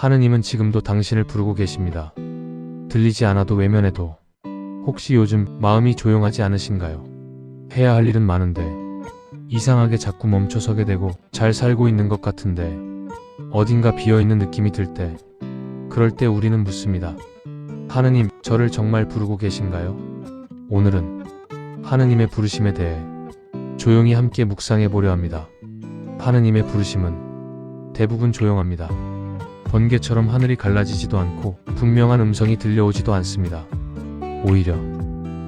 하느님은 지금도 당신을 부르고 계십니다. 들리지 않아도 외면해도 혹시 요즘 마음이 조용하지 않으신가요? 해야 할 일은 많은데 이상하게 자꾸 멈춰서게 되고 잘 살고 있는 것 같은데 어딘가 비어있는 느낌이 들 때 그럴 때 우리는 묻습니다. 하느님, 저를 정말 부르고 계신가요? 오늘은 하느님의 부르심에 대해 조용히 함께 묵상해 보려 합니다. 하느님의 부르심은 대부분 조용합니다. 번개처럼 하늘이 갈라지지도 않고 분명한 음성이 들려오지도 않습니다. 오히려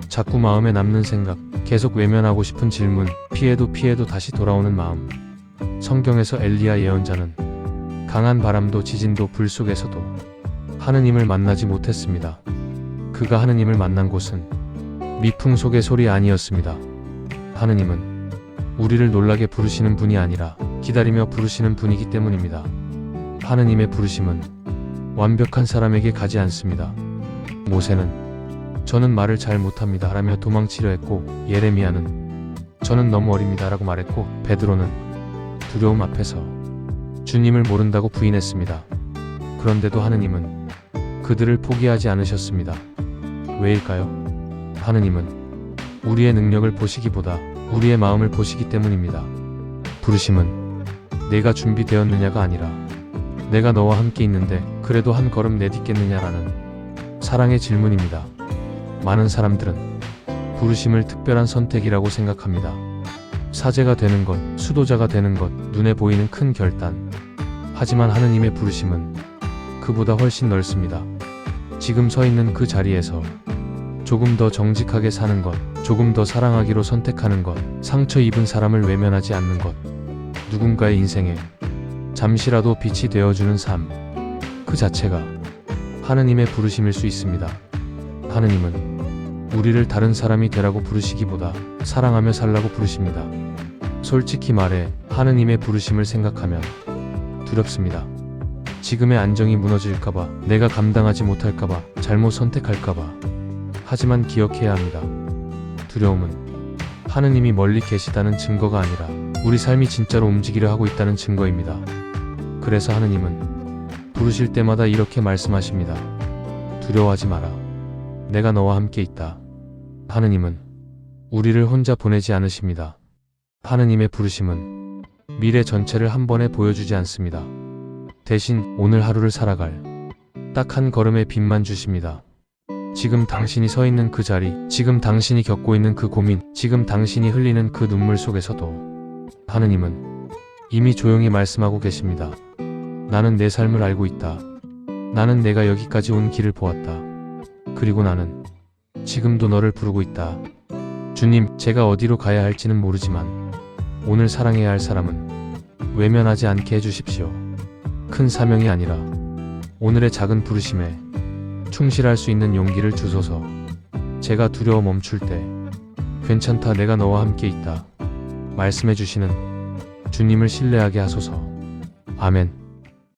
자꾸 마음에 남는 생각, 계속 외면하고 싶은 질문, 피해도 피해도 다시 돌아오는 마음. 성경에서 엘리야 예언자는 강한 바람도 지진도 불 속에서도 하느님을 만나지 못했습니다. 그가 하느님을 만난 곳은 미풍 속의 소리 아니었습니다. 하느님은 우리를 놀라게 부르시는 분이 아니라 기다리며 부르시는 분이기 때문입니다. 하느님의 부르심은 완벽한 사람에게 가지 않습니다. 모세는 저는 말을 잘 못합니다 라며 도망치려 했고 예레미야는 저는 너무 어립니다 라고 말했고 베드로는 두려움 앞에서 주님을 모른다고 부인했습니다. 그런데도 하느님은 그들을 포기하지 않으셨습니다. 왜일까요? 하느님은 우리의 능력을 보시기보다 우리의 마음을 보시기 때문입니다. 부르심은 내가 준비되었느냐가 아니라 내가 너와 함께 있는데 그래도 한 걸음 내딛겠느냐라는 사랑의 질문입니다. 많은 사람들은 부르심을 특별한 선택이라고 생각합니다. 사제가 되는 것, 수도자가 되는 것, 눈에 보이는 큰 결단. 하지만 하느님의 부르심은 그보다 훨씬 넓습니다. 지금 서 있는 그 자리에서 조금 더 정직하게 사는 것, 조금 더 사랑하기로 선택하는 것, 상처 입은 사람을 외면하지 않는 것, 누군가의 인생에 잠시라도 빛이 되어주는 삶, 그 자체가 하느님의 부르심일 수 있습니다. 하느님은 우리를 다른 사람이 되라고 부르시기보다 사랑하며 살라고 부르십니다. 솔직히 말해 하느님의 부르심을 생각하면 두렵습니다. 지금의 안정이 무너질까봐, 내가 감당하지 못할까봐, 잘못 선택할까봐. 하지만 기억해야 합니다. 두려움은 하느님이 멀리 계시다는 증거가 아니라 우리 삶이 진짜로 움직이려 하고 있다는 증거입니다. 그래서 하느님은 부르실 때마다 이렇게 말씀하십니다. 두려워하지 마라. 내가 너와 함께 있다. 하느님은 우리를 혼자 보내지 않으십니다. 하느님의 부르심은 미래 전체를 한 번에 보여주지 않습니다. 대신 오늘 하루를 살아갈 딱 한 걸음의 빛만 주십니다. 지금 당신이 서 있는 그 자리, 지금 당신이 겪고 있는 그 고민, 지금 당신이 흘리는 그 눈물 속에서도 하느님은 이미 조용히 말씀하고 계십니다. 나는 내 삶을 알고 있다. 나는 내가 여기까지 온 길을 보았다. 그리고 나는 지금도 너를 부르고 있다. 주님, 제가 어디로 가야 할지는 모르지만 오늘 사랑해야 할 사람은 외면하지 않게 해주십시오. 큰 사명이 아니라 오늘의 작은 부르심에 충실할 수 있는 용기를 주소서. 제가 두려워 멈출 때 괜찮다 내가 너와 함께 있다. 말씀해 주시는 주님을 신뢰하게 하소서. 아멘.